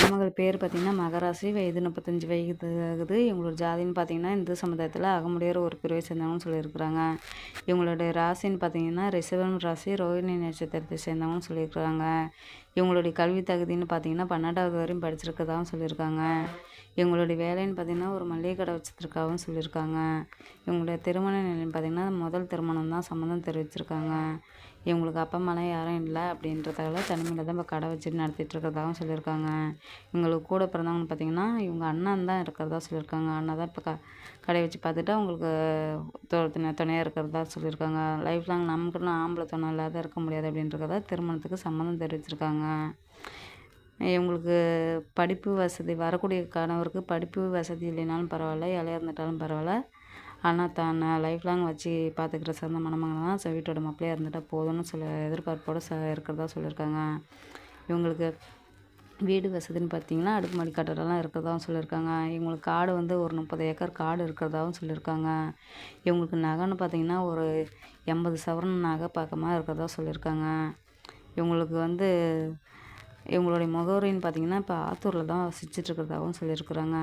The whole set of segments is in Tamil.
மணமகள் பேர் பார்த்திங்கன்னா மகராசி வயது முப்பத்தஞ்சு வயது ஆகுது. இவங்களோட ஜாதின்னு பார்த்தீங்கன்னா இந்து சமுதாயத்தில் அகமுடையர் ஒரு பிரிவை சேர்ந்தவங்கன்னு சொல்லியிருக்கிறாங்க. இவங்களோட ராசின்னு பார்த்தீங்கன்னா ரிஷபம் ராசி ரோஹிணி நட்சத்திரத்தை சேர்ந்தவங்கன்னு சொல்லியிருக்கிறாங்க. இவங்களுடைய கல்வி தகுதின்னு பார்த்தீங்கன்னா பன்னெண்டாவது வரையும் படிச்சிருக்கதாகவும் சொல்லியிருக்காங்க. இவங்களுடைய வேலைன்னு பார்த்திங்கன்னா ஒரு மளிகை கடை வச்சுருக்காகவும் சொல்லியிருக்காங்க. இவங்களுடைய திருமண நிலைன்னு பார்த்திங்கன்னா முதல் திருமணம் தான் சம்மந்தம் தெரிவிச்சிருக்காங்க. இவங்களுக்கு அப்பா அம்மாலாம் யாரும் இல்லை அப்படின்றதால தனிமையில் தான் இப்போ கடை வச்சுட்டு நடத்திகிட்டு இருக்கிறதாகவும் சொல்லியிருக்காங்க. இவங்களுக்கு கூட பிறந்தவங்கன்னு பார்த்தீங்கன்னா இவங்க அண்ணன் தான் இருக்கிறதா சொல்லியிருக்காங்க. அண்ணன் தான் இப்போ க கடை வச்சு பார்த்துட்டு அவங்களுக்கு துணை துணையாக இருக்கிறதா சொல்லியிருக்காங்க. லைஃப் லாங் நமக்குன்னு ஆம்பளை துணை இல்லாத இருக்க முடியாது அப்படின்றத திருமணத்துக்கு சம்மந்தம் தெரிவிச்சிருக்காங்க. இவங்களுக்கு படிப்பு வசதி வரக்கூடிய கணவருக்கு படிப்பு வசதி இல்லைனாலும் பரவாயில்ல இலையா இருந்துட்டாலும் பரவாயில்ல. ஆனால் தன்னை லைஃப் லாங் வச்சு பார்த்துக்கிற சிறந்த மணமகன் தான் வீட்டோட மாப்பிள்ளையாக இருந்துட்டால் போதும்னு சொல்ல எதிர்பார்ப்போடு ச இருக்கிறதா சொல்லியிருக்காங்க. இவங்களுக்கு வீடு வசதின்னு பார்த்தீங்கன்னா அடுக்குமாடி கட்டடம்லாம் இருக்கிறதாவும் சொல்லியிருக்காங்க. இவங்களுக்கு காடு வந்து ஒரு முப்பது ஏக்கர் காடு இருக்கிறதாவும் சொல்லியிருக்காங்க. இவங்களுக்கு நகைன்னு பார்த்தீங்கன்னா ஒரு எண்பது சவரன் நகை பக்கமாக இருக்கிறதா சொல்லியிருக்காங்க. இவங்களுக்கு வந்து இவங்களுடைய முகவரின்னு பார்த்தீங்கன்னா இப்போ ஆத்தூரில் தான் வசிச்சிட்ருக்கிறதாகவும் சொல்லியிருக்கிறாங்க.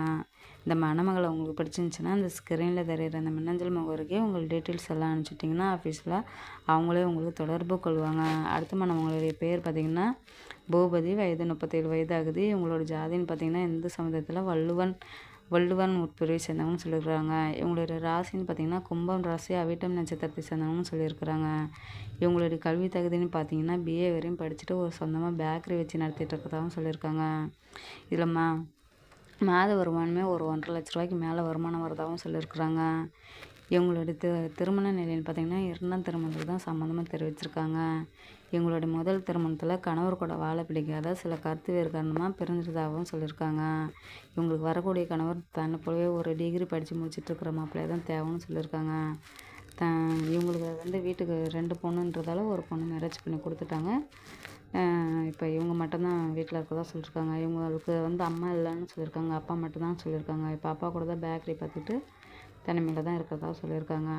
இந்த மணமகளை உங்களுக்கு பிடிச்சிருந்துச்சின்னா அந்த ஸ்க்ரீனில் தெரியிற அந்த மின்னஞ்சல் முகவரிக்கே உங்கள் டீட்டெயில்ஸ் எல்லாம் அனுப்பிச்சிட்டிங்கன்னா ஆஃபீஸில் அவங்களே உங்களுக்கு தொடர்பு கொள்வாங்க. அடுத்த மணமகளுடைய பேர் பார்த்திங்கன்னா பூபதி. வயது முப்பத்தேழு வயது ஆகுது. இவங்களோட ஜாதின்னு பார்த்திங்கன்னா இந்து சமுதாயத்தில் வள்ளுவன் வள்ளுவன் உட்பிரிவை சேர்ந்தவங்கன்னு சொல்லியிருக்கிறாங்க. இவங்களுடைய ராசின்னு பார்த்திங்கன்னா கும்பம் ராசி அவிட்டம் நட்சத்திரத்தை சேர்ந்தவங்கன்னு சொல்லியிருக்கிறாங்க. இவங்களுடைய கல்வி தகுதின்னு பார்த்தீங்கன்னா பிஏ வரையும் படிச்சுட்டு ஒரு சொந்தமாக பேக்கரி வச்சு நடத்திட்டு இருக்கிறதாகவும் சொல்லியிருக்காங்க. இதில் மா மாத வருமானமே ஒரு ஒன்றரை லட்ச ரூபாய்க்கு மேலே வருமானம் வரதாகவும் சொல்லியிருக்கிறாங்க. இவங்களோட தி திருமண நிலைன்னு பார்த்திங்கன்னா இரண்டாம் திருமணத்துக்கு தான் சம்மந்தமாக தெரிவிச்சிருக்காங்க. எங்களுடைய முதல் திருமணத்தில் கணவர் கூட வாழ பிடிக்காத சில கருத்து வேறு காரணமாக பிரிஞ்சதாகவும் சொல்லியிருக்காங்க. இவங்களுக்கு வரக்கூடிய கணவர் தன்னை போலவே ஒரு டிகிரி படித்து முடிச்சிட்ருக்கிற மாப்பிள்ளையை தான் தேவைன்னு சொல்லியிருக்காங்க. த இவங்களுக்கு வந்து வீட்டுக்கு ரெண்டு பொண்ணுன்றதால ஒரு பொண்ணு மேரேஜ் பண்ணி கொடுத்துட்டாங்க. இப்போ இவங்க மட்டும்தான் வீட்டில் இருக்கிறதா சொல்லியிருக்காங்க. இவங்களுக்கு வந்து அம்மா இல்லைன்னு சொல்லியிருக்காங்க. அப்பா மட்டும்தான் சொல்லியிருக்காங்க. இப்போ அப்பா கூட தான் பேக்கரி பார்த்துட்டு தனிமையில் தான் இருக்கிறதா சொல்லியிருக்காங்க.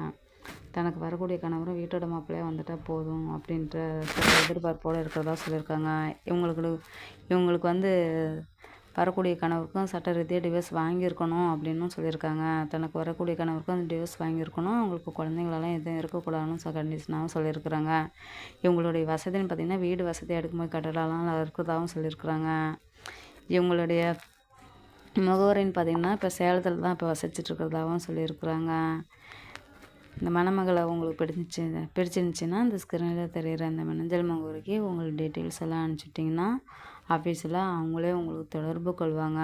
தனக்கு வரக்கூடிய கணவரும் வீட்டோட மாப்பிள்ளையாக வந்துட்டால் போதும் அப்படின்ற சில எதிர்பார்ப்போடு இருக்கிறதா சொல்லியிருக்காங்க. இவங்களுக்கு இவங்களுக்கு வந்து வரக்கூடிய கணவருக்கும் சட்ட ரீதியாக டிவோர்ஸ் வாங்கியிருக்கணும் அப்படின்னும் சொல்லியிருக்காங்க. தனக்கு வரக்கூடிய கணவருக்கும் டிவோர்ஸ் வாங்கியிருக்கணும். அவங்களுக்கு குழந்தைங்களெல்லாம் எதுவும் இருக்கக்கூடாதுன்னு கண்டிஷனாகவும் சொல்லியிருக்கிறாங்க. இவங்களுடைய வசதின்னு பார்த்திங்கன்னா வீடு வசதி எடுக்கும்போது கட்டடம்லாம் இருக்கிறதாகவும் சொல்லியிருக்கிறாங்க. இவங்களுடைய முகவரின்னு பார்த்திங்கன்னா இப்போ சேலத்தில் தான் இப்போ வசிச்சிட்ருக்கிறதாகவும் சொல்லியிருக்கிறாங்க. இந்த மணமகளை உங்களுக்கு பிடிச்சி பிடிச்சிருந்துச்சின்னா இந்த ஸ்க்ரீனில் தெரிகிற அந்த மஞ்சள் முகவரிக்கு உங்களுக்கு டீட்டெயில்ஸ் எல்லாம் அனுப்பிச்சிட்டிங்கன்னா ஆஃபீஸில் அவங்களே உங்களுக்கு தொடர்பு கொள்வாங்க.